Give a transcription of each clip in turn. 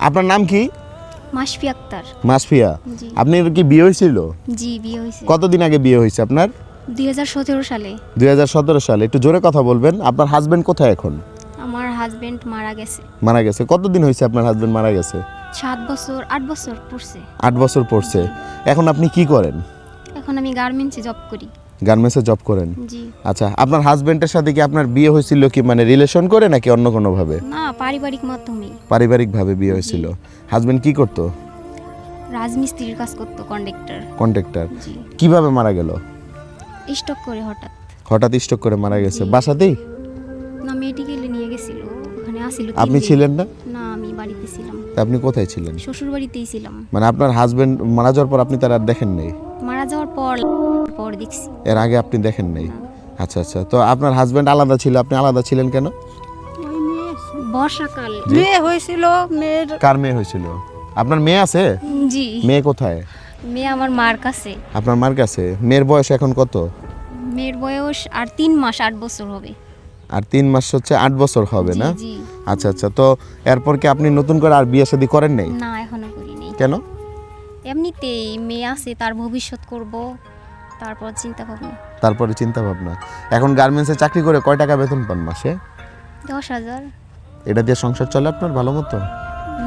আপনার নাম কি? মাসফি আক্তার। মাসফিয়া জি। আপনার কি বিয়ে হয়েছিল? জি বিয়ে হয়েছে। কতদিন আগে বিয়ে হয়েছে আপনার? দুই হাজার সতেরো সালে। দুই হাজার সতেরো সালে। একটু জোরে কথা বলবেন। আপনার হাজবেন্ড কোথায় এখন? আমার হাজবেন্ড মারা গেছে। মারা গেছে। কতদিন হয়েছে আপনার হাজবেন্ড মারা গেছে? সাত বছর আট বছর পড়ছে। আট বছর পড়ছে। এখন আপনি কি করেন? এখন আমি গার্মেন্টসে জব করি। গার্মেন্টসে জব করেন? আচ্ছা আপনার হাজবেন্ডের সাথে কি আপনার বিয়ে হয়েছিল কি? মানে রিলেশন করে নাকি অন্য কোনোভাবে? না পারিবারিক মাধ্যমেই পারিবারিকভাবে বিয়ে হয়েছিল। হাজবেন্ড কি করতো? রাজমিস্ত্রির কাজ করতো কন্ডাক্টর কন্ট্রাক্টর জি। কীভাবে মারা গেল? স্টক করে হঠাৎ। হঠাৎ স্ট্রোক করে মারা গেছে। বাসাতেই? না মেডিকেলে নিয়ে গেছিল। ওখানে আসিল আপনি ছিলেন না? না আমি বাড়িতে ছিলাম। আপনি কোথায় ছিলেন? শ্বশুর বাড়িতেই ছিলাম। মানে আপনার হাজবেন্ড মারা যাওয়ার পর আপনি তার আর দেখেন নাই? মারা যাওয়ার পর পর দেখছি। এর আগে আপনি দেখেন নাই? আচ্ছা আচ্ছা। তো আপনার হাজবেন্ড আলাদা ছিল? আপনি আলাদা ছিলেন কেন? বর্ষাকাল। মেয়ে হয়েছিল মেয়ের কার মেয়ে হয়েছিল? আপনার মেয়ে আছে? জি। মেয়ে কোথায়? মেয়ে আমার মার কাছে। আপনার মার কাছে? মেয়ের বয়স এখন কত? মেয়ের বয়স আর তিন মাস আট বছর হবে। আর তিন মাস হচ্ছে আট বছর হবে না? আচ্ছা আচ্ছা। তো এরপর কি আপনি নতুন করে আর বিয়ে শাদী করেন নাই? না এখনও করি নাই কেন? এমনিতেই মেয়ে আছে তার ভবিষ্যৎ করব তারপর চিন্তা ভাবনা তারপরে চিন্তা ভাবনা এখন গার্মেন্টসে চাকরি করে কয় টাকা বেতন পান মাসে? দশ হাজার। এটা দিয়ে সংসার চলে আপনার ভালো মতো?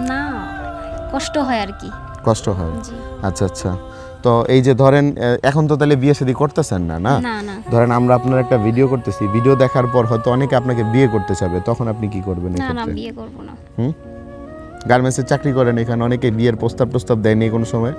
না কষ্ট হয় আর কি। কষ্ট হয়? আচ্ছা আচ্ছা। তো এই যে ধরেন এখন তো তাহলে বিয়ে শাদী করতেছেন না না? না না। ধরেন আমরা আপনার একটা ভিডিও করতেছি ভিডিও দেখার পর হয়তো অনেকে আপনাকে বিয়ে করতে চাবে তখন আপনি কি করবেন না না বিয়ে করব না। হুম? গার্মেন্টসে চাকরি করেন এখানে অনেকে বিয়ের প্রস্তাব প্রস্তাব দেয়নি কোনো সময়।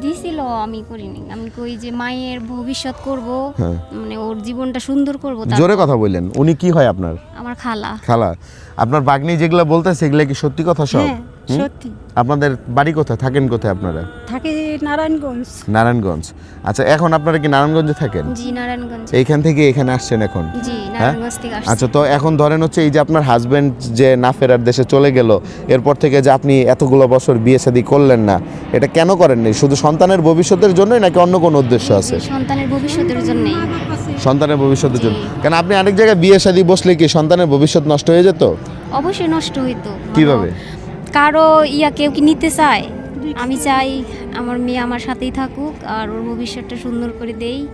দিছিল আমি করিনি। আমি কই যে মায়ের ভবিষ্যৎ করব হ্যাঁ। মানে ওর জীবনটা সুন্দর করব জোরে কথা বললেন উনি কি হয় আপনার? আমার খালা। খালা। আপনার বাগনি যেগুলো বলতে সেগুলো কি সত্যি কথা সব? হ্যাঁ? সত্যি। আপনাদের বাড়ি কোথায়? থাকেন কোথায় আপনারা? থাকে নারায়ণগঞ্জ। নারায়ণগঞ্জ। আচ্ছা এখন আপনারা কি নারায়ণগঞ্জে থাকেন? জি নারায়ণগঞ্জ। এইখান থেকে এখানে আসছেন এখন? জি নারায়ণগঞ্জ থেকে আসছি। আচ্ছা তো এখন ধরেন হচ্ছে এই যে আপনার হাজবেন্ড যে না ফেরার দেশে চলে গেল এরপর থেকে যে আপনি এতগুলো বছর বিয়ে শাদী করলেন না এটা কেন করেননি? শুধু সন্তানের ভবিষ্যতের জন্যই নাকি অন্য কোনো উদ্দেশ্য আছে? সন্তানের ভবিষ্যতের জন্যই। সন্তানের ভবিষ্যতের জন্য। কেন আপনি আরেক জায়গায় বিয়ে শাদী বসলে কি সন্তানের ভবিষ্যৎ নষ্ট হয়ে যেত? অবশ্যই নষ্ট হইতো। কীভাবে? কারও ইয়া কেউ কি নিতে চায়? আমি চাই আমার মেয়ে আমার সাথেই থাকুক আর ওর ভবিষ্যৎটা সুন্দর করে দেই।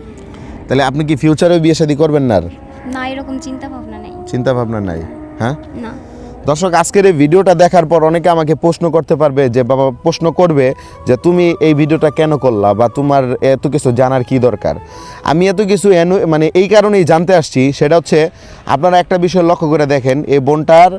তাহলে আপনি কি ফিউচারেও বিয়ে শাদী করবেন না আর? না এরকম চিন্তা ভাবনা নেই। চিন্তা ভাবনা নাই হ্যাঁ? না। দর্শক, আজকের এই ভিডিওটা দেখার পর অনেকে আমাকে প্রশ্ন করতে পারবে যে, বাবা, প্রশ্ন করবে যে তুমি এই ভিডিওটা কেন করলা বা তোমার এত কিছু জানার কি দরকার? আমি এত কিছু মানে এই কারণেই জানতে আসছি। সেটা হচ্ছে, আপনারা একটা বিষয় লক্ষ্য করে দেখেন, এই বোনটার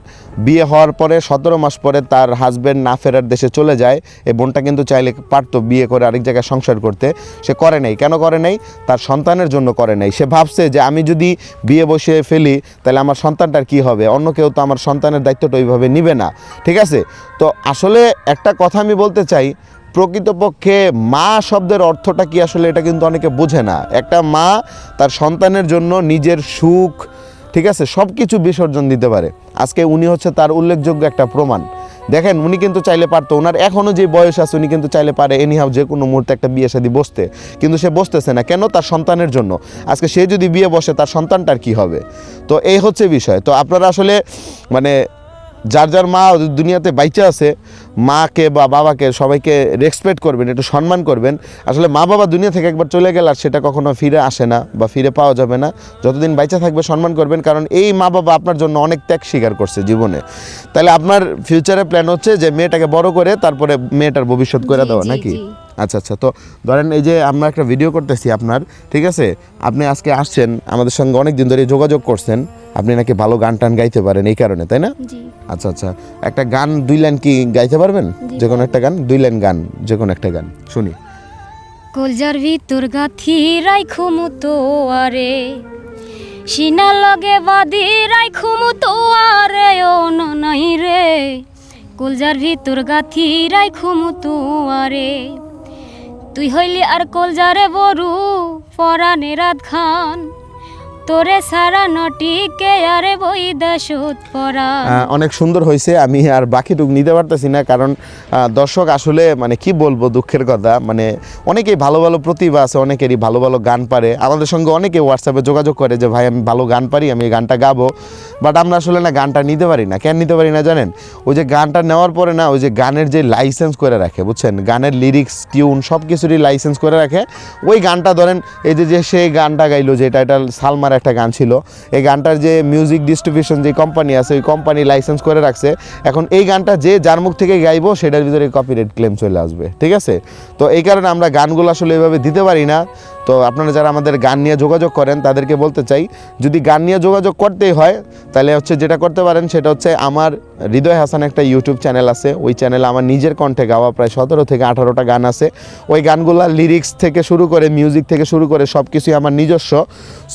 বিয়ে হওয়ার পরে সতেরো মাস পরে তার হাজব্যান্ড না ফেরার দেশে চলে যায়। এই বোনটা কিন্তু চাইলে পারতো বিয়ে করে আরেক জায়গায় সংসার করতে। সে করে নাই। কেন করে নাই? তার সন্তানের জন্য করে নাই। সে ভাবছে যে, আমি যদি বিয়ে বসিয়ে ফেলি, তাহলে আমার সন্তানটার কি হবে? অন্য কেউ তো আমার সন্তানের দায়িত্বটা ওইভাবে নিবে না, ঠিক আছে? তো আসলে একটা কথা আমি বলতে চাই, প্রকৃতপক্ষে মা শব্দের অর্থটা কি আসলে এটা কিন্তু অনেকে বোঝে না। একটা মা তার সন্তানের জন্য নিজের সুখ, ঠিক আছে সব কিছু বিসর্জন দিতে পারে। আজকে উনি হচ্ছে তার উল্লেখযোগ্য একটা প্রমাণ। দেখেন, উনি কিন্তু চাইলে পারতো ওনার এখনও যে বয়স আছে, উনি কিন্তু চাইলে পারে এনিহাও যে কোনো মুহূর্তে একটা বিয়ে শাদী বসতে। কিন্তু সে বসতেছে না। কেন? তার সন্তানের জন্য। আজকে সে যদি বিয়ে বসে, তার সন্তানটার কি হবে? তো এই হচ্ছে বিষয়। তো আপনারা আসলে মানে যার যার মা দুনিয়াতে বাইচে আছে মাকে বা বাবাকে সবাইকে রেসপেক্ট করবেন একটু সম্মান করবেন। আসলে মা বাবা দুনিয়া থেকে একবার চলে গেলে আর সেটা কখনো ফিরে আসে না বা ফিরে পাওয়া যাবে না। যতদিন বাইচা থাকবে সম্মান করবেন কারণ এই মা বাবা আপনার জন্য অনেক ত্যাগ স্বীকার করছে জীবনে। তাহলে আপনার ফিউচারে প্ল্যান হচ্ছে যে মেয়েটাকে বড় করে তারপরে মেয়েটার ভবিষ্যৎ করে দেওয়া নাকি। আচ্ছা আচ্ছা। তো ধরেন এই যে আমরা একটা ভিডিও করতেছি আপনার ঠিক আছে? আপনি আজকে আসছেন আমাদের সঙ্গে অনেক দিন ধরে যোগাযোগ করছেন আপনি নাকি ভালো গান টান গাইতে পারেন এই কারণে তাই না? আচ্ছা আচ্ছা। একটা গান দুই লাইন কি গাইতে পারবেন? যে কোনো একটা গান দুই লাইন গান যে কোনো একটা গান শুনি। কলজার ভিতর গাথি রাইখু মুতো আরে সিনা লগে বাদি রাইখু মুতো আরে ও নাই রে। কলজার ভিতর গাথি রাইখু মুতো আরে। তুই হইলি আর কলজারে বরু পরানে রাত খান তোরে সারা নটিকে আরে বইদা সুত পরা। অনেক সুন্দর হয়েছে আমি আর বাকিটুক নিতে পারতেছি না, কারণ দর্শক আসলে মানে কি বলব দুঃখের কথা মানে অনেকেই ভালো ভালো প্রতিভা আছে, অনেকেরই ভালো ভালো গান পারে। আমাদের সঙ্গে অনেকে হোয়াটসঅ্যাপে যোগাযোগ করে যে, ভাই, আমি ভালো গান পারি, আমি গানটা গাবো। বাট আমরা আসলে না গানটা নিতে পারি না। কেন নিতে পারি না জানেন? ওই যে গানটা নেওয়ার পরে না, ওই যে গানের যে লাইসেন্স করে রাখে, বুঝছেন? গানের লিরিক্স টিউন সব কিছুরই লাইসেন্স করে রাখে। ওই গানটা ধরেন, এই যে যে সে গানটা গাইলো, যেটা, এটা সালমার একটা গান ছিল। এই গানটার যে মিউজিক ডিস্ট্রিবিউশন যে কোম্পানি আছে, ওই কোম্পানি লাইসেন্স করে রাখছে। এখন এই গানটা যে যার মুখ থেকে গাইবো, সেটার ভিতরে কপিরাইট ক্লেম চলে আসবে। ঠিক আছে? তো এই কারণে আমরা গানগুলো আসলে এভাবে দিতে পারি না। তো আপনারা যারা আমাদের গান নিয়ে যোগাযোগ করেন, তাদেরকে বলতে চাই, যদি গান নিয়ে যোগাযোগ করতেই হয়, তাহলে হচ্ছে যেটা করতে পারেন, সেটা হচ্ছে আমার হৃদয় হাসান একটা ইউটিউব চ্যানেল আছে। ওই চ্যানেলে আমার নিজের কণ্ঠে গাওয়া প্রায় সতেরো থেকে আঠারোটা গান আছে। ওই গানগুলোর লিরিক্স থেকে শুরু করে মিউজিক থেকে শুরু করে সব কিছুই আমার নিজস্ব।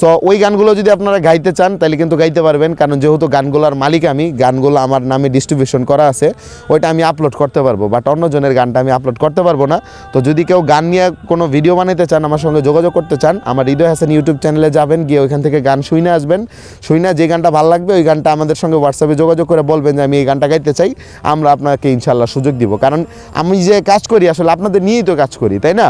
সো ওই গানগুলো যদি আপনারা গাইতে চান, তাহলে কিন্তু গাইতে পারবেন। কারণ যেহেতু গানগুলোর মালিক আমি, গানগুলো আমার নামে ডিস্ট্রিবিউশন করা আছে, ওইটা আমি আপলোড করতে পারব। বাট অন্যজনের গানটা আমি আপলোড করতে পারব না। তো যদি কেউ গান নিয়ে কোনো ভিডিও বানাইতে চান আমার সঙ্গে যোগাযোগ করতে চান, আমার হৃদয় হাসান ইউটিউব চ্যানেলে যাবেন, গিয়ে ওইখান থেকে গান শুনে আসবেন। শুনে যে গানটা ভালো লাগবে, ওই গানটা আমাদের সঙ্গে হোয়াটসঅ্যাপে যোগাযোগ করে বলবেন যে, আমি এই গানটা গাইতে চাই, আমরা আপনাকে ইনশাল্লাহ সুযোগ দিব। কারণ আমি যে কাজ করি, আসলে আপনাদের নিয়েই তো কাজ করি, তাই না?